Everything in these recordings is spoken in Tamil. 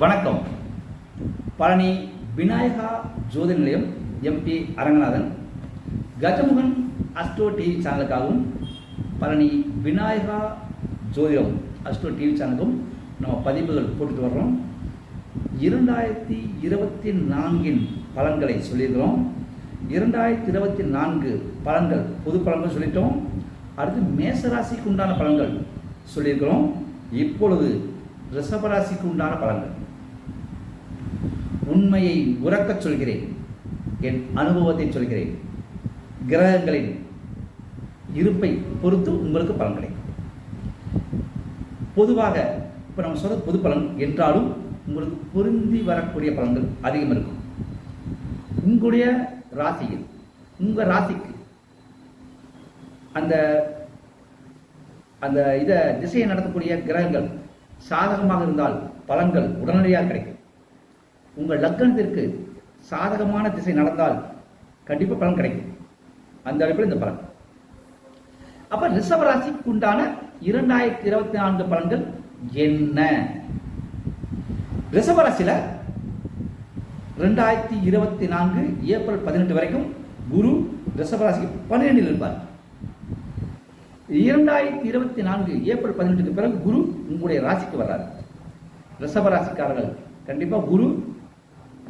வணக்கம். பழனி விநாயகா ஜோதி நிலையம் MP Aranganathan Gajamukan Astro TV சேனலுக்காகவும் Palani Vinayaka ஜோதிடம் அஸ்ட்ரோ டிவி சேனலுக்கும் நம்ம பதிவுகள் போட்டுட்டு வர்றோம். இரண்டாயிரத்தி இருபத்தி நான்கின் பலன்களை சொல்லியிருக்கிறோம். இரண்டாயிரத்தி இருபத்தி நான்கு பலன்கள் பொது பலன்கள் சொல்லிட்டோம். அடுத்து மேசராசிக்கு உண்டான பலன்கள் சொல்லியிருக்கிறோம். இப்பொழுது ரிஷபராசிக்கு உண்டான பலன்கள். உண்மையை உறக்கச் சொல்கிறேன். என் அனுபவத்தை சொல்கிறேன். கிரகங்களின் இருப்பை பொறுத்து உங்களுக்கு பலன் கிடைக்கும். பொதுவாக இப்போ நம்ம சொல்ற பொது பலன் என்றாலும் உங்களுக்கு பொருந்தி வரக்கூடிய பலன்கள் அதிகம் இருக்கும். உங்களுடைய ராசியில் உங்கள் ராசிக்கு அந்த அந்த இதை திசையை நடத்தக்கூடிய கிரகங்கள் சாதகமாக இருந்தால் பலன்கள் உடனடியாக கிடைக்கும். உங்கள் லக்கணத்திற்கு சாதகமான திசை நடந்தால் கண்டிப்பாக பலன் கிடைக்கும். அந்த அடிப்படையில் இந்த பலன். அப்ப ரிஷப ராசிக்கு உண்டான இரண்டாயிரத்தி இருபத்தி நான்கு பலன்கள் என்ன? ரிஷப ராசியில ரெண்டாயிரத்தி இருபத்தி நான்கு ஏப்ரல் பதினெட்டு வரைக்கும் குரு ரிஷப ராசிக்கு பன்னிரெண்டில் இருப்பார். இரண்டாயிரத்தி இருபத்தி நான்கு ஏப்ரல் பதினெட்டுக்கு பிறகு குரு உங்களுடைய ராசிக்கு வர்றார். ரிஷப ராசிக்காரர்கள் கண்டிப்பா குரு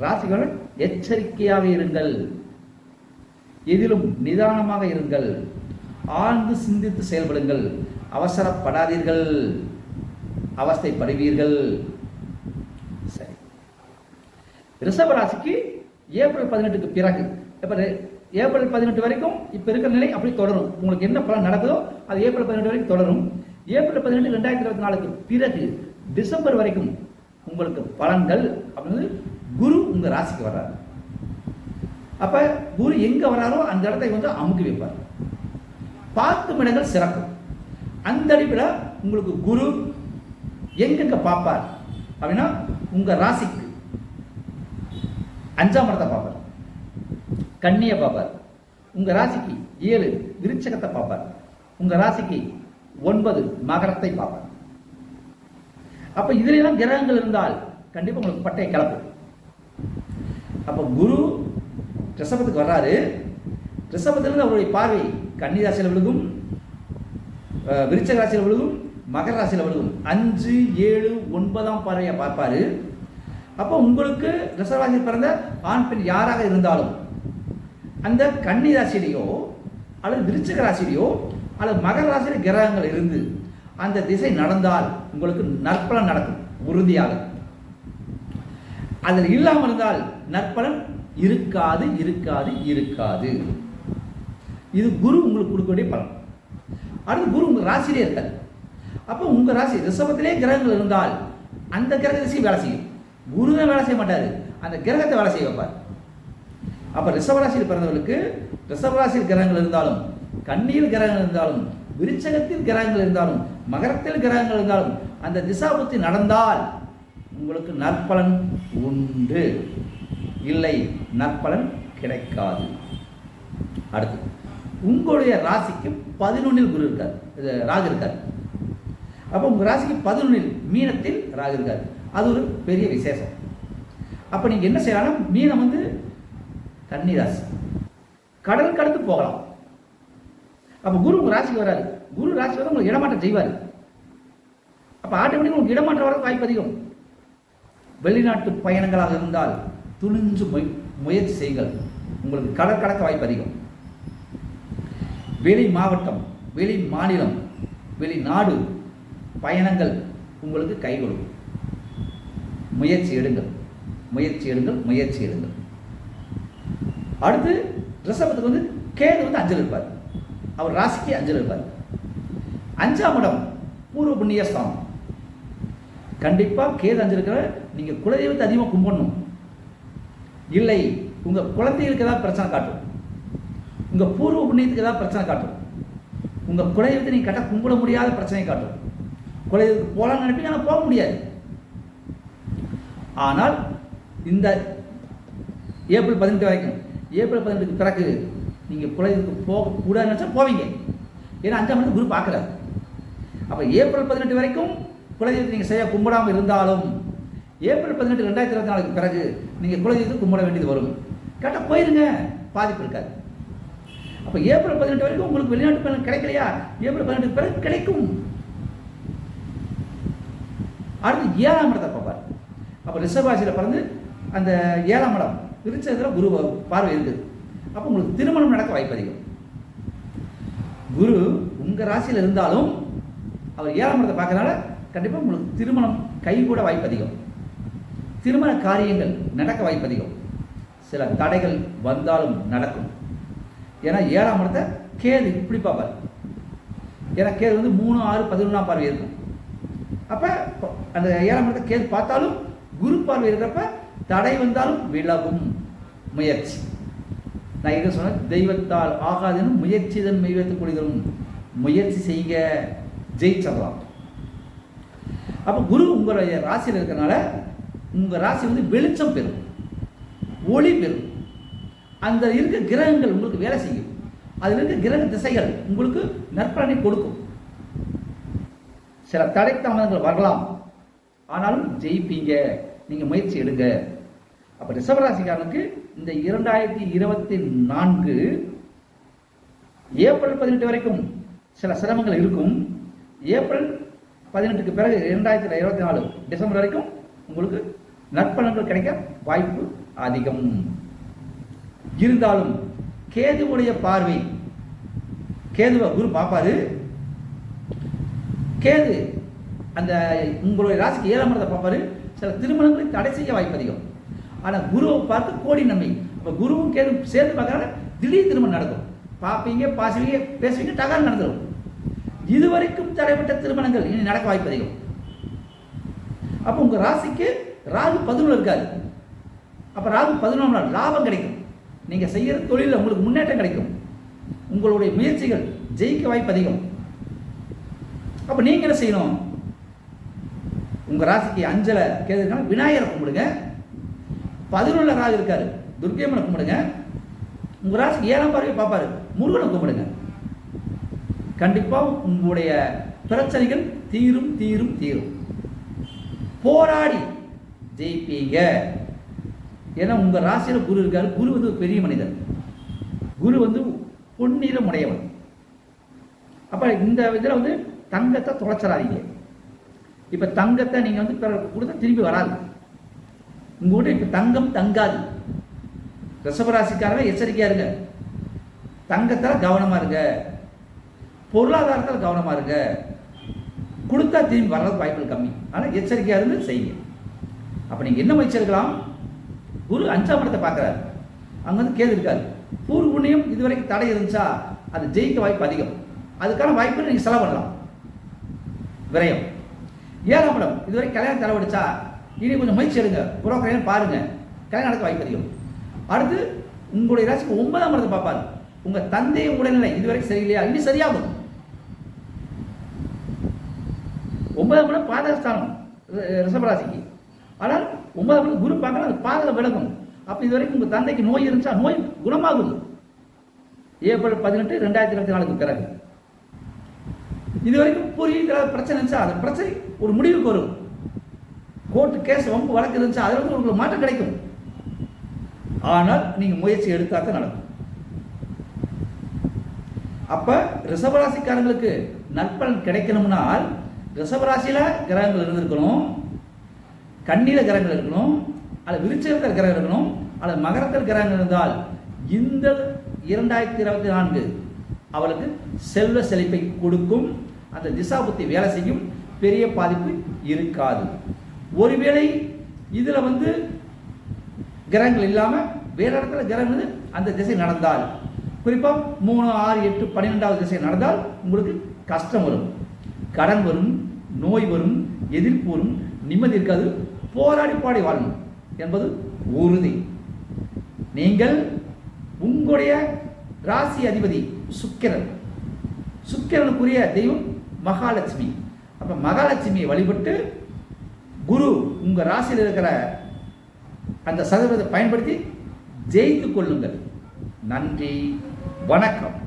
ராசிகள் எச்சரிக்கையாக இருங்கள். எதிலும் நிதானமாக இருங்கள். ஆழ்ந்து சிந்தித்து செயல்படுங்கள். அவசரப்படாதீர்கள். அவஸ்தைப்படுவீர்கள். சரி. ரிஷப ராசிக்கு ஏப்ரல் பதினெட்டுக்கு பிறகு இப்போ ஏப்ரல் பதினெட்டு வரைக்கும் இப்போ இருக்கிற நிலை அப்படி தொடரும். உங்களுக்கு என்ன பலன் நடக்குதோ அது ஏப்ரல் பதினெட்டு வரைக்கும் தொடரும். ஏப்ரல் பதினெட்டு ரெண்டாயிரத்தி இருபத்தி நாலுக்கு பிறகு டிசம்பர் வரைக்கும் உங்களுக்கு பலன்கள் அப்படின்னு குரு உங்க ராசிக்கு வர்றாரு. அப்ப குரு எங்க வராரோ அந்த இடத்தை வந்து அமுக்கி வைப்பார். பார்த்து இடங்கள் சிறக்கும். அந்த அடிப்பில் உங்களுக்கு குரு எங்கெங்க பார்ப்பார் அப்படின்னா உங்க ராசிக்கு. அஞ்சாம் இடத்தை பார்ப்பார். கண்ணியை பார்ப்பார். உங்க ராசிக்கு ஏழு விருச்சகத்தை பார்ப்பார். உங்க ராசிக்கு ஒன்பது மகரத்தை பார்ப்பார். அப்ப இதுல எல்லாம் கிரகங்கள் இருந்தால் கண்டிப்பா உங்களுக்கு பட்டையை கிளப்பும். அப்போ குரு ரிஷபத்துக்கு வர்றாரு. ரிஷபத்திலிருந்து அவருடைய பார்வை கன்னி ராசியில் விழுகும் விருச்சக ராசியில் விழுகும் மகர ராசியில் விழுகும். அஞ்சு ஏழு ஒன்பதாம் பார்வையை பார்ப்பார். அப்போ உங்களுக்கு ரிஷபராசியில் பிறந்த ஆண் பெண் யாராக இருந்தாலும் அந்த கன்னி ராசியிலேயோ அல்லது விருச்சக ராசியிலேயோ அல்லது மகர ராசியில் கிரகங்கள் இருந்து அந்த திசை நடந்தால் உங்களுக்கு நற்பலன் நடக்கும் உறுதியாக அதில் இல்லாமல் இருந்தால் நற்பலன் இருக்காது இருக்காது இருக்காது. இது குரு உங்களுக்கு கொடுக்கக்கூடிய பலன். அடுத்து குரு உங்கள் ராசியிலே இருக்காது அப்போ உங்கள் ராசி ரிஷபத்திலே கிரகங்கள் இருந்தால் அந்த கிரக திசை வேலை செய்யும். குரு தான் வேலை செய்ய மாட்டார். அந்த கிரகத்தை வேலை செய்ய வைப்பார். அப்போ ரிஷபராசியில் பிறந்தவர்களுக்கு ரிஷபராசியில் கிரகங்கள் இருந்தாலும் கண்ணியில் கிரகங்கள் இருந்தாலும் விருச்சகத்தில் கிரகங்கள் இருந்தாலும் மகரத்தில் கிரகங்கள் இருந்தாலும் அந்த திசாபுத்தி நடந்தால் உங்களுக்கு நற்பலன் உண்டு. இல்லை நற்பலன் கிடைக்காது. அடுத்து உங்களுடைய ராசிக்கு பதினொன்னில் குரு இருக்கார். இது ராகு இருக்கார். அப்போ உங்கள் ராசிக்கு பதினொன்னில் மீனத்தில் ராகு இருக்கார். அது ஒரு பெரிய விசேஷம். அப்போ நீங்கள் என்ன செய்யலாம் மீனம் வந்து கன்னி ராசி கடல் கடந்து போகலாம். அப்போ குரு உங்கள் ராசிக்கு வராது குரு ராசி வந்து உங்களுக்கு இடமாற்றம் செய்வார். அப்போ ஆட்டோமேட்டிக்காக உங்களுக்கு இடமாற்றம் வர வாய்ப்பு அதிகம். வெளிநாட்டு பயணங்களாக இருந்தால் துணிஞ்சு முய- முயற்சி செய்யுங்கள். உங்களுக்கு கடற்கடக்க வாய்ப்பு அதிகம். வெளி மாவட்டம் வெளி மாநிலம் வெளிநாடு பயணங்கள் உங்களுக்கு கை கொடுக்கும். முயற்சி எடுங்கள். முயற்சி எடுங்கள் முயற்சி எடுங்கள். அடுத்து ரிஷபத்துக்கு வந்து கேது வந்து அஞ்சல் இருப்பார். அவர் ராசிக்கு அஞ்சல் இருப்பார். அஞ்சாம் இடம் பூர்வ புண்ணிய ஸ்தானம் கண்டிப்பாக கேது அஞ்சல் இருக்கிற நீங்கள் குலதெய்வத்தை அதிகமாக கும்பிடணும். இல்லை உங்கள் குழந்தைகளுக்கு ஏதாவது பிரச்சனை காட்டும். உங்கள் பூர்வ புண்ணியத்துக்கு ஏதாவது பிரச்சனை காட்டும். உங்கள் குலதெய்வத்தை நீங்கள் கரெக்டாக கும்பிட முடியாத பிரச்சனை காட்டும். குலதெய்வத்துக்கு போகலான்னு நினைப்பீங்க ஆனால் போக முடியாது. ஆனால் இந்த ஏப்ரல் பதினெட்டு வரைக்கும் ஏப்ரல் பதினெட்டுக்கு பிறகு நீங்கள் குலதெய்வத்துக்கு போகக்கூடாதுன்னு நினச்சா போவீங்க. ஏன்னா அஞ்சாம் மணிக்கு குரு பார்க்குறாரு. அப்போ ஏப்ரல் பதினெட்டு வரைக்கும் குலதெய்வத்தை நீங்கள் சரியாக கும்பிடாமல் இருந்தாலும் ஏப்ரல் பதினெட்டு ரெண்டாயிரத்தி இருபத்தி நாலுக்கு பிறகு நீங்கள் குலதெய்வத்தை கும்பிட வேண்டியது வரும். கேட்டால் போயிருங்க பாதிப்பு இருக்காது. அப்போ ஏப்ரல் பதினெட்டு வரைக்கும் உங்களுக்கு வெளிநாட்டு பயணம் கிடைக்கலையா? ஏப்ரல் பதினெட்டு பிறகு கிடைக்கும். அடுத்து ஏழாம் இடத்தை பார்ப்பார். அப்போ ரிஷபாசியில் பிறந்து அந்த ஏழாம் இடம் விருச்சத்தில் குரு பார்வை இருக்குது. அப்போ உங்களுக்கு திருமணம் நடக்க வாய்ப்பு அதிகம். குரு உங்கள் ராசியில் இருந்தாலும் அவர் ஏழாம் இடத்தை பார்க்கறனால கண்டிப்பாக உங்களுக்கு திருமணம் கைகூட வாய்ப்பு அதிகம் திருமண காரியங்கள் நடக்க வாய்ப்பு அதிகம் சில தடைகள் வந்தாலும் நடக்கும். ஏன்னா ஏழாம் இடத்தை கேது இப்படி பார்ப்பார். ஏன்னா கேது வந்து மூணு ஆறு பதினொன்றாம் பார்வை இருக்கும். அப்போ அந்த ஏழாம் இடத்தை கேது பார்த்தாலும் குரு பார்வை இருக்கிறப்ப தடை வந்தாலும் விலகும் முயற்சி. நான் எங்க சொன்னேன் தெய்வத்தால் ஆகாதுன்னு முயற்சி தன் மெய்வத்து முயற்சி செய்ய ஜெயிச்சிடலாம் அப்போ குரு உங்களுடைய ராசியில் இருக்கிறனால உங்கள் ராசி வந்து வெளிச்சம் பெறும். ஒளி பெறும். அந்த இருக்க கிரகங்கள் உங்களுக்கு வேலை செய்யும். அதில் இருக்க கிரக திசைகள் உங்களுக்கு நற்பலனை கொடுக்கும். சில தடை தாமதங்கள் வரலாம். ஆனாலும் ஜெயிப்பீங்க. நீங்கள் முயற்சி எடுங்க. அப்போ ரிஷபராசிக்காரனுக்கு இந்த இரண்டாயிரத்தி இருபத்தி நான்கு ஏப்ரல் பதினெட்டு வரைக்கும் சில சிரமங்கள் இருக்கும். ஏப்ரல் பதினெட்டுக்கு பிறகு இரண்டாயிரத்தி இருபத்தி நாலு டிசம்பர் வரைக்கும் உங்களுக்கு நற்பலன்கள் கிடைக்க வாய்ப்பு அதிகம். இருந்தாலும் கேதுவுடைய பார்வை கேதுவை குரு பார்ப்பாரு. கேது அந்த உங்களுடைய ராசிக்கு ஏழாம் இடத்தை பார்ப்பாரு. சில திருமணங்களை தடை செய்ய வாய்ப்பு அதிகம். ஆனால் குருவை பார்த்து கோடி நன்மை. இப்போ குருவும் கேதும் சேர்ந்து பார்க்கறாங்க திடீர் திருமணம் நடக்கும். பார்ப்பீங்க பாசுவீங்க பேசுவீங்க டகார் நடந்துடும் இதுவரைக்கும் தடைப்பட்ட திருமணங்கள் இனி நடக்க வாய்ப்பு அதிகம். அப்போ உங்கள் ராசிக்கு ராகு பதினொன்று இருக்காது அப்போ ராகு பதினொன்று நாள் லாபம் கிடைக்கும். நீங்கள் செய்கிற தொழிலில் உங்களுக்கு முன்னேற்றம் கிடைக்கும். உங்களுடைய முயற்சிகள் ஜெயிக்க வாய்ப்பு அதிகம். அப்போ நீங்கள் என்ன செய்யணும்? உங்கள் ராசிக்கு அஞ்சலை கேதுனா விநாயகரை கும்பிடுங்க. பதினொன்றுல ராகு இருக்காரு துர்க்கையம்மனை கும்பிடுங்க. உங்கள் ராசிக்கு ஏழாம் பார்வையை பார்ப்பாரு முருகனை கும்பிடுங்க. கண்டிப்பாக உங்களுடைய பிரச்சனைகள் தீரும் தீரும் தீரும். போராடி ஜெயிப்பீங்க. ஏன்னா உங்கள் ராசியில் குரு இருக்காரு. குரு வந்து ஒரு பெரிய மனிதர். குரு வந்து பொன்னிறம் உடையவன் அப்போ இந்த இதில் வந்து தங்கத்தை தொலைச்சிடாதீங்க. இப்போ தங்கத்தை நீங்கள் வந்து பிறருக்கு கொடுத்தா திரும்பி வராது. உங்கள் இப்போ தங்கம் தங்காது. ரிஷபராசிக்காரங்க எச்சரிக்கையாக இருங்க. தங்கத்தில் கவனமாக இருங்க. பொருளாதாரத்தில் கவனமாக இருங்க. கொடுத்தா திரும்பி வர்றது வாய்ப்புகள் கம்மி. ஆனால் எச்சரிக்கையாக இருந்து செய்யுங்க. அப்போ நீங்கள் என்ன முயற்சி குரு அஞ்சாம் இடத்தை பார்க்குறாரு. அங்கே வந்து கேது இருக்காது பூர்வ புண்ணியம் இதுவரைக்கும் தடை இருந்துச்சா? அது ஜெயிக்க வாய்ப்பு அதிகம். அதுக்கான வாய்ப்பு நீங்கள் செலவு பண்ணலாம். விரயம். ஏழாம் இடம். இதுவரை கல்யாணம் செலவழிச்சா? இனி கொஞ்சம் முயற்சி எடுங்க. புரோக்கரையும் பாருங்க. கல்யாணம் நடக்க வாய்ப்பு அதிகம். அடுத்து உங்களுடைய ராசிக்கு ஒன்பதாம் இடத்தை பார்ப்பாரு. உங்கள் தந்தையும் உடல்நிலை இதுவரைக்கும் சரியில்லையா? இனி சரியாகும். ஒன்பதாம் இடம் பாதகஸ்தானம் ரிஷபராசிக்கு. ஆனால் ஒன்பதாம் இடம் குரு பார்க்கலாம் அது பாதக விலகும். அப்போ இதுவரைக்கும் உங்கள் தந்தைக்கு நோய் இருந்துச்சா? நோய் குணமாகும் ஏப்ரல் பதினெட்டு ரெண்டாயிரத்தி இருபத்தி நாலுக்கு பிறகு. இது வரைக்கும் பூர்வீக பிரச்சனை இருந்துச்சா? அந்த பிரச்சனை ஒரு முடிவுக்கு வரும். கோர்ட்டு கேஸ் வம்பு வழக்கு இருந்துச்சா? அதில் வந்து உங்களுக்கு மாற்றம் கிடைக்கும். ஆனால் நீங்கள் முயற்சி எடுத்தா தான் நடக்கும். அப்போ ரிஷபராசிக்காரங்களுக்கு நற்பலன் கிடைக்கணும்னால் ரிஷபராசியில கிரகங்கள் இருந்திருக்கணும். கண்ணியில் கிரகங்கள் இருக்கணும். அல்லது விருச்சகத்தில் கிரகம் இருக்கணும். அல்லது மகரத்தில் கிரகங்கள் இருந்தால் இந்த இரண்டாயிரத்தி இருபத்தி நான்கு அவளுக்கு செல்வ செழிப்பை கொடுக்கும். அந்த திசா புத்தி வேலை செய்யும். பெரிய பாதிப்பு இருக்காது. ஒருவேளை இதில் வந்து கிரகங்கள் இல்லாமல் வேறு இடத்துல கிரகம் வந்து அந்த திசை நடந்தால் குறிப்பாக மூணு ஆறு எட்டு பன்னிரெண்டாவது திசை நடந்தால் உங்களுக்கு கஷ்டம் வரும். கடன் வரும் நோய் வரும் எதிர்ப்பு வரும் நிம்மதி இருக்காது போராடி பாடி வாழணும் என்பது உறுதி. நீங்கள் உங்களுடைய ராசி அதிபதி சுக்கிரன். சுக்கிரனுக்குரிய தெய்வம் மகாலட்சுமி. அப்ப மகாலட்சுமியை வழிபட்டு குரு உங்க ராசியில் இருக்கிற அந்த சதவீதத்தை பயன்படுத்தி ஜெயித்துக் கொள்ளுங்கள். நன்றி. வணக்கம்.